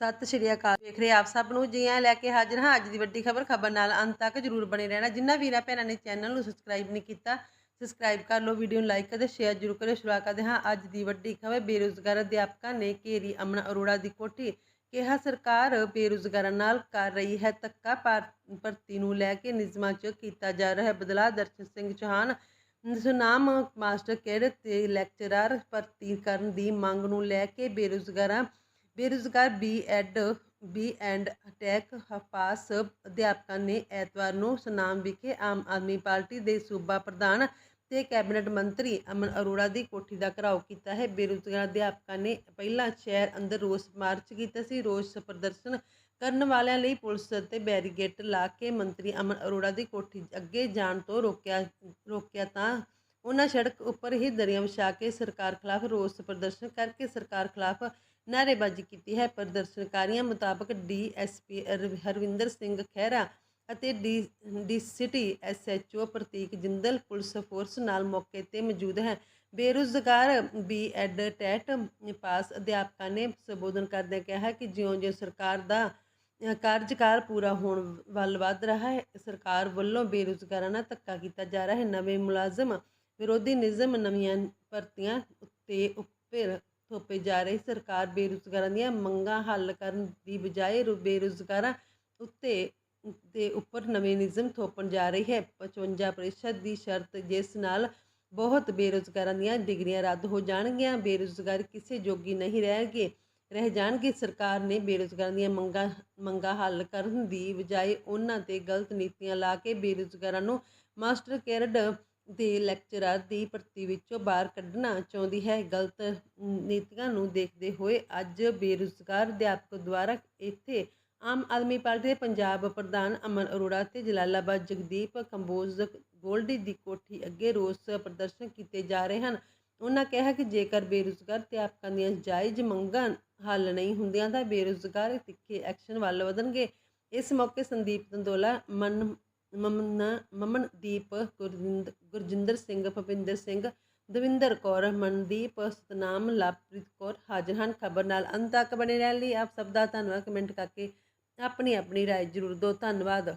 ਸਤਿ ਸ਼੍ਰੀ ਅਕਾਲ। ਵੇਖ ਰਹੇ ਆਪ ਸਭ ਨੂੰ? ਜੀ ਆਇਆਂ ਲੈ ਕੇ ਹਾਜ਼ਰ ਹਾਂ। ਅੱਜ ਦੀ ਵੱਡੀ ਖਬਰ ਖਬਰ ਨਾਲ ਅੰਤ ਤੱਕ ਜਰੂਰ ਬਣੇ ਰਹਿਣਾ। ਜਿੰਨਾ ਵੀਰਾਂ ਭੈਣਾਂ ਨੇ ਚੈਨਲ ਨੂੰ ਸਬਸਕ੍ਰਾਈਬ ਨਹੀਂ ਕੀਤਾ ਸਬਸਕ੍ਰਾਈਬ ਕਰ ਲਓ ਵੀਡੀਓ ਨੂੰ ਲਾਈਕ ਅਤੇ ਸ਼ੇਅਰ ਜਰੂਰ ਕਰਿਓ। ਸ਼ੁਰੂਆਤ ਕਰਦੇ ਹਾਂ ਅੱਜ ਦੀ ਵੱਡੀ ਖਬਰ। ਬੇਰੁਜ਼ਗਾਰ ਅਧਿਆਪਕਾਂ ਨੇ ਘੇਰੀ ਅਮਨ ਅਰੋੜਾ ਦੀ ਕੋਠੀ। ਕਿਹਾ ਸਰਕਾਰ ਬੇਰੁਜ਼ਗਾਰਾਂ ਨਾਲ ਕਰ ਰਹੀ ਹੈ ਧੱਕਾ ਭਾਰ- ਭਰਤੀ ਨੂੰ ਲੈ ਕੇ ਨਿਯਮਾਂ 'ਚ ਕੀਤਾ ਜਾ ਰਿਹਾ ਬਦਲਾਅ। ਦਰਸ਼ਨ ਸਿੰਘ ਚੌਹਾਨ ਸੁਨਾਮ ਮਾਸਟਰ ਕੇਡਰ ਤੇ ਲੈਕਚਰਰ ਭਰਤੀ ਕਰਨ ਦੀ ਮੰਗ ਨੂੰ ਲੈ ਕੇ ਬੇਰੁਜ਼ਗਾਰਾਂ ਬੇਰੁਜ਼ਗਾਰ ਬੀ ਐਡ, ਬੀ ਐਂਡ ਅਟੈਕ ਹਫਾਸ ਅਧਿਆਪਕਾਂ ਨੇ ਐਤਵਾਰ ਨੂੰ ਸੁਨਾਮ ਵਿਖੇ ਆਮ ਆਦਮੀ ਪਾਰਟੀ ਦੇ ਸੂਬਾ ਪ੍ਰਧਾਨ ਤੇ ਕੈਬਨਿਟ ਮੰਤਰੀ ਅਮਨ ਅਰੋੜਾ ਦੀ ਕੋਠੀ ਦਾ ਘਰਾਓ ਕੀਤਾ ਹੈ। ਬੇਰੁਜ਼ਗਾਰ ਅਧਿਆਪਕਾਂ ਨੇ ਪਹਿਲਾਂ ਸ਼ਹਿਰ ਅੰਦਰ ਰੋਸ ਮਾਰਚ ਕੀਤਾ ਸੀ। ਰੋਸ ਪ੍ਰਦਰਸ਼ਨ ਕਰਨ ਵਾਲਿਆਂ ਲਈ ਪੁਲਿਸ ਅਤੇ ਬੈਰੀਗੇਟ ਲਾ ਕੇ ਮੰਤਰੀ ਅਮਨ ਅਰੋੜਾ ਦੀ ਕੋਠੀ ਅੱਗੇ ਜਾਣ ਤੋਂ ਰੋਕਿਆ ਰੋਕਿਆ ਤਾਂ ਉਹਨਾਂ ਸੜਕ ਉੱਪਰ ਹੀ ਦਰੀਆਂ ਵਿਛਾ ਕੇ ਸਰਕਾਰ ਖਿਲਾਫ ਰੋਸ ਪ੍ਰਦਰਸ਼ਨ ਕਰਕੇ ਸਰਕਾਰ ਖਿਲਾਫ ਨਾਅਰੇਬਾਜ਼ੀ ਕੀਤੀ ਹੈ। ਪ੍ਰਦਰਸ਼ਨਕਾਰੀਆਂ ਮੁਤਾਬਕ ਡੀਐਸਪੀ ਹਰਵਿੰਦਰ ਸਿੰਘ ਖਹਿਰਾ ਅਤੇ ਡੀ ਡੀ ਸਿਟੀ ਐਸਐਚਓ ਪ੍ਰਤੀਕ ਜਿੰਦਲ ਪੁਲਿਸ ਫੋਰਸ ਨਾਲ ਮੌਕੇ ਤੇ ਮੌਜੂਦ ਹੈ। ਬੇਰੁਜ਼ਗਾਰ ਬੀ ਐਡ ਟੈਟ ਪਾਸ ਅਧਿਆਪਕਾਂ ਨੇ ਸੰਬੋਧਨ ਕਰਦਿਆਂ ਕਿਹਾ ਕਿ ਜਿਉਂ-ਜਿਉਂ ਸਰਕਾਰ ਦਾ ਕਾਰਜਕਾਲ ਪੂਰਾ ਹੋਣ ਵੱਲ ਵੱਧ ਰਿਹਾ ਹੈ, ਸਰਕਾਰ ਵੱਲੋਂ ਬੇਰੁਜ਼ਗਾਰਾਂ ਨਾਲ ਧੱਕਾ ਕੀਤਾ ਜਾ ਰਿਹਾ ਹੈ। ਨਵੇਂ ਮੁਲਾਜ਼ਮ ਵਿਰੋਧੀ ਨਿਯਮ ਨਵੀਆਂ ਭਰਤੀਆਂ ਉੱਤੇ ਉੱਪਰ ਥੋਪੇ ਜਾ ਰਹੇ ਸਰਕਾਰ ਬੇਰੁਜ਼ਗਾਰਾਂ ਦੀਆਂ ਮੰਗਾਂ ਹੱਲ ਕਰਨ ਦੀ ਬਜਾਏ ਰੁ- ਬੇਰੁਜ਼ਗਾਰਾਂ ਉੱਤੇ, ਦੇ ਉੱਪਰ ਨਵੇਂ ਨਿਯਮ ਥੋਪਣ ਜਾ ਰਹੀ ਹੈ। 55% ਦੀ ਸ਼ਰਤ ਜਿਸ ਨਾਲ ਬਹੁਤ ਬੇਰੁਜ਼ਗਾਰਾਂ ਦੀਆਂ ਡਿਗਰੀਆਂ ਰੱਦ ਹੋ ਜਾਣਗੀਆਂ। ਬੇਰੁਜ਼ਗਾਰ ਕਿਸੇ ਜੋਗੀ ਨਹੀਂ ਰਹਿਣਗੇ। ਰਹਿ ਜਾਣਗੇ। ਸਰਕਾਰ ਨੇ ਬੇਰੁਜ਼ਗਾਰਾਂ ਦੀਆਂ ਮੰਗਾਂ ਮੰਗਾਂ ਹੱਲ ਕਰਨ ਦੀ ਬਜਾਏ ਉਹਨਾਂ ਤੇ ਗਲਤ ਨੀਤੀਆਂ ਲਾ ਕੇ ਬੇਰੁਜ਼ਗਾਰਾਂ ਨੂੰ ਮਾਸਟਰ ਕੇਰਡ ਦੇ ਲੈਕਚਰਰ ਦੀ ਭਰਤੀ ਵਿੱਚੋਂ ਬਾਹਰ ਕੱਢਣਾ ਚਾਹੁੰਦੀ ਹੈ। ਗਲਤ ਨੀਤੀਆਂ ਨੂੰ ਦੇਖਦੇ ਹੋਏ ਅੱਜ ਬੇਰੁਜ਼ਗਾਰ ਅਧਿਆਪਕ ਦੁਆਰਾ ਇੱਥੇ ਆਮ ਆਦਮੀ ਪਾਰਟੀ ਦੇ ਪੰਜਾਬ ਪ੍ਰਧਾਨ ਅਮਨ ਅਰੋੜਾ ਤੇ ਜਲਾਲਾਬਾਦ ਜਗਦੀਪ ਕੰਬੋਜ ਗੋਲਡੀ ਦੀ ਕੋਠੀ ਅੱਗੇ ਰੋਸ ਪ੍ਰਦਰਸ਼ਨ ਕੀਤੇ ਜਾ ਰਹੇ ਹਨ। ਉਹਨਾਂ ਕਿਹਾ ਕਿ ਜੇਕਰ ਬੇਰੁਜ਼ਗਾਰ ਅਧਿਆਪਕਾਂ ਦੀਆਂ ਜਾਇਜ਼ ਮੰਗਾਂ ਹੱਲ ਨਹੀਂ ਹੁੰਦੀਆਂ ਤਾਂ ਬੇਰੁਜ਼ਗਾਰ ਤਿੱਖੇ ਐਕਸ਼ਨ ਵੱਲ ਵਧਣਗੇ। ਇਸ ਮੌਕੇ ਸੰਦੀਪ ਤੰਦੋਲਾ, ਮਨ ਮਮਨ ਮਮਨਦੀਪ ਗੁਰਜਿੰਦ, ਗੁਰਜਿੰਦਰ ਸਿੰਘ ਭੁਪਿੰਦਰ ਸਿੰਘ, ਦਵਿੰਦਰ ਕੌਰ, ਮਨਦੀਪ, ਸਤਨਾਮ, ਲਵਪ੍ਰੀਤ ਕੌਰ ਹਾਜ਼ਰ ਹਨ। ਖਬਰ ਨਾਲ ਅੰਤ ਤੱਕ ਬਣੇ ਰਹਿਣ ਲਈ ਆਪ ਸਭ ਦਾ ਧੰਨਵਾਦ। ਕਮੈਂਟ ਕਰਕੇ ਆਪਣੀ ਆਪਣੀ ਰਾਏ ਜ਼ਰੂਰ ਦਿਓ। ਧੰਨਵਾਦ।